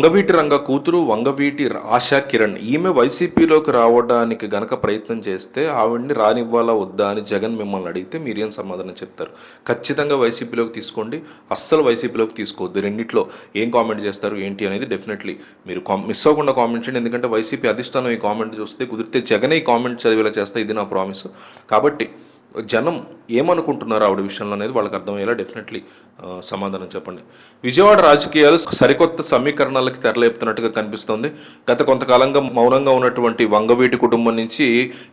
వంగవీటి రంగ కూతురు వంగవీటి ఆశా కిరణ్. ఈమె వైసీపీలోకి రావడానికి గనక ప్రయత్నం చేస్తే ఆవిడ్ని రానివ్వాలా వద్దా అని జగన్ మిమ్మల్ని అడిగితే మీరు ఏం సమాధానం చెప్తారు? ఖచ్చితంగా వైసీపీలోకి తీసుకోండి. అస్సలు వైసీపీలోకి తీసుకోవద్దు. రెండిట్లో ఏం కామెంట్ చేస్తారు ఏంటి అనేది డెఫినెట్లీ మీరు మిస్ అవ్వకుండా కామెంట్ చేయండి. ఎందుకంటే వైసీపీ అధిష్టానం ఈ కామెంట్ చూస్తే కుదిరితే జగనే ఈ కామెంట్ చదివేలా చేస్తే ఇది నా ప్రామిస్. కాబట్టి జనం ఏమనుకుంటున్నారు ఆవిడ విషయంలో అనేది వాళ్ళకి అర్థమయ్యేలా డెఫినెట్లీ సమాధానం చెప్పండి. విజయవాడ రాజకీయాలు సరికొత్త సమీకరణాలకి తెరలేపుతున్నట్టుగా కనిపిస్తోంది. గత కొంతకాలంగా మౌనంగా ఉన్నటువంటి వంగవీటి కుటుంబం నుంచి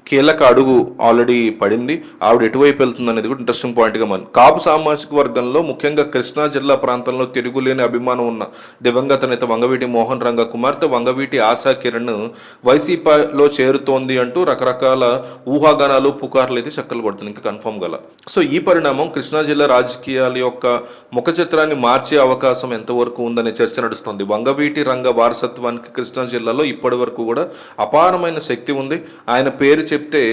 కీలక అడుగు ఆల్రెడీ పడింది. ఆవిడ ఎటువైపు వెళ్తుంది అనేది కూడా ఇంట్రెస్టింగ్ పాయింట్గా మరి కాపు సామాజిక వర్గంలో ముఖ్యంగా కృష్ణా జిల్లా ప్రాంతంలో తిరుగులేని అభిమానం ఉన్న దివంగత నేత వంగవీటి మోహన్ రంగ కుమార్తె వంగవీటి ఆశా కిరణ్ వైసీపీలో చేరుతోంది అంటూ రకరకాల ఊహాగానాలు పుకార్లు అయితే చక్కలు పడుతుంది ఇంకా కన్ఫర్మ్ గల సో ఈ పరిణామం కృష్ణా జిల్లా రాజకీయాల యొక్క ముఖ చిత్రాన్ని మార్చే అవకాశం ఎంతవరకు ఉందనే చర్చ నడుస్తుంది. వంగవీటి రంగ వారసత్వానికి కృష్ణా జిల్లాలో ఇప్పటి వరకు కూడా అపారమైన శక్తి ఉంది. ఆయన పేరు చెప్తే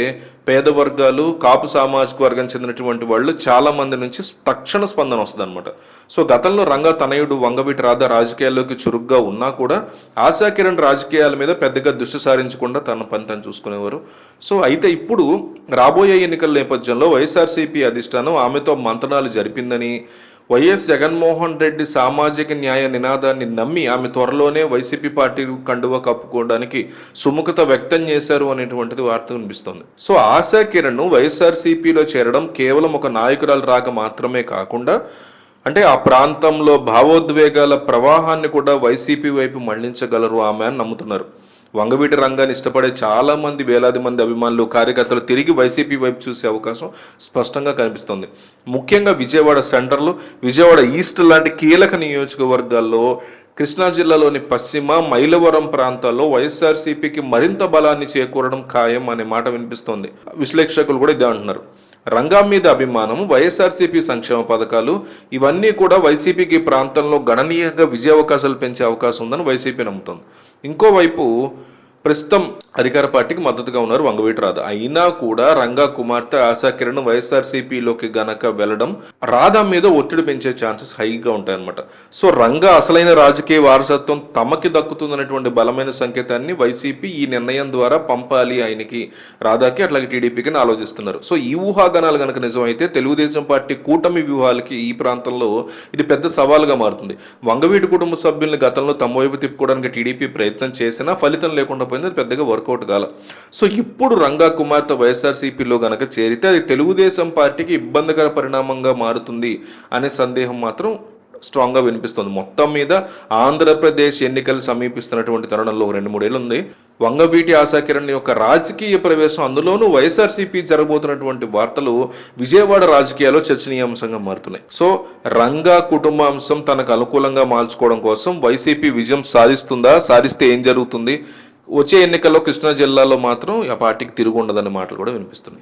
పేద వర్గాలు కాపు సామాజిక వర్గం చెందినటువంటి వాళ్ళు చాలా మంది నుంచి తక్షణ స్పందన వస్తుంది అనమాట సో గతంలో రంగ తనయుడు వంగవీటి రాధ రాజకీయాల్లోకి చురుగ్గా ఉన్నా కూడా ఆశా కిరణ్ రాజకీయాల మీద పెద్దగా దృష్టి సారించకుండా తన పని తను చూసుకునేవారు. సో అయితే ఇప్పుడు రాబోయే ఎన్నికల నేపథ్యంలో వైఎస్ఆర్సీపీ అధిష్టానం ఆమెతో మంతనాలు జరిపిందని వైఎస్ జగన్మోహన్ రెడ్డి సామాజిక న్యాయ నినాదాన్ని నమ్మి ఆమె త్వరలోనే వైసీపీ పార్టీ కండువ కప్పుకోవడానికి సుముఖత వ్యక్తం చేశారు అనేటువంటిది వార్త కనిపిస్తోంది సో ఆశా కిరణ్ వైఎస్ఆర్సీపీలో చేరడం కేవలం ఒక నాయకురాలు రాక మాత్రమే కాకుండా అంటే ఆ ప్రాంతంలో భావోద్వేగాల ప్రవాహాన్ని కూడా వైసీపీ వైపు మళ్ళించగలరు ఆమె అని నమ్ముతున్నారు. వంగవీటి రంగాన్ని ఇష్టపడే చాలామంది వేలాది మంది అభిమానులు కార్యకర్తలు తిరిగి వైసీపీ వైపు చూసే అవకాశం స్పష్టంగా కనిపిస్తుంది. ముఖ్యంగా విజయవాడ సెంటర్లు విజయవాడ ఈస్ట్ లాంటి కీలక నియోజకవర్గాల్లో కృష్ణా జిల్లాలోని పశ్చిమ మైలవరం ప్రాంతాల్లో వైఎస్ఆర్సీపీకి మరింత బలాన్ని చేకూరడం ఖాయం అనే మాట వినిపిస్తోంది. విశ్లేషకులు కూడా ఇదే అంటున్నారు. రంగం మీద అభిమానం వైఎస్ఆర్సీపీ సంక్షేమ పథకాలు ఇవన్నీ కూడా వైసీపీకి ప్రాంతంలో గణనీయంగా విజయ అవకాశాలు పెంచే అవకాశం ఉందని వైసీపీ నమ్ముతోంది. ఇంకోవైపు ప్రస్తుతం అధికార పార్టీకి మద్దతుగా ఉన్నారు వంగవీటి రాధ. అయినా కూడా రంగా కుమార్తె ఆశా కిరణ్ వైఎస్ఆర్సీపీలోకి గనక వెళ్ళడం రాధా మీద ఒత్తిడి పెంచే ఛాన్సెస్ హైగా ఉంటాయన్నమాట. సో రంగా అసలైన రాజకీయ వారసత్వం తమకి దక్కుతుందనేటువంటి బలమైన సంకేతాన్ని వైసీపీ ఈ నిర్ణయం ద్వారా పంపాలి ఆయనకి రాధాకి అట్లాగే టీడీపీకి ఆలోచిస్తున్నారు. సో ఈ ఊహాగానాలు కనుక నిజమైతే తెలుగుదేశం పార్టీ కూటమి వ్యూహాలకి ఈ ప్రాంతంలో ఇది పెద్ద సవాలుగా మారుతుంది. వంగవీటి కుటుంబ సభ్యుల్ని గతంలో తమ వైపు తిప్పుకోవడానికి టీడీపీ ప్రయత్నం చేసినా ఫలితం లేకుండా పోయింది అది పెద్దగా వర్కౌట్ కాల. సో ఇప్పుడు రంగా కుమార్తె వైఎస్ఆర్సీపీలో గనక చేరితే అది తెలుగుదేశం పార్టీకి ఇబ్బందికర పరిణామంగా మారుతుంది అనే సందేహం మాత్రం స్ట్రాంగ్గా వినిపిస్తుంది. మొత్తం మీద ఆంధ్రప్రదేశ్ ఎన్నికలు సమీపిస్తున్నటువంటి తరుణంలో రెండు మూడేళ్ళు ఉంది. వంగవీటి ఆశాకిరణ్ యొక్క రాజకీయ ప్రవేశం అందులోనూ వైఎస్ఆర్సీపీ జరగబోతున్నటువంటి వార్తలు విజయవాడ రాజకీయాల్లో చర్చనీయాంశంగా మారుతున్నాయి. సో రంగా కుటుంబ అంశం తనకు అనుకూలంగా మార్చుకోవడం కోసం వైసీపీ విజయం సాధిస్తుందా సాధిస్తే ఏం జరుగుతుంది? వచ్చే ఎన్నికల్లో కృష్ణా జిల్లాలో మాత్రం ఆ పార్టీకి తిరుగు ఉండదనే మాటలు కూడా వినిపిస్తున్నాయి.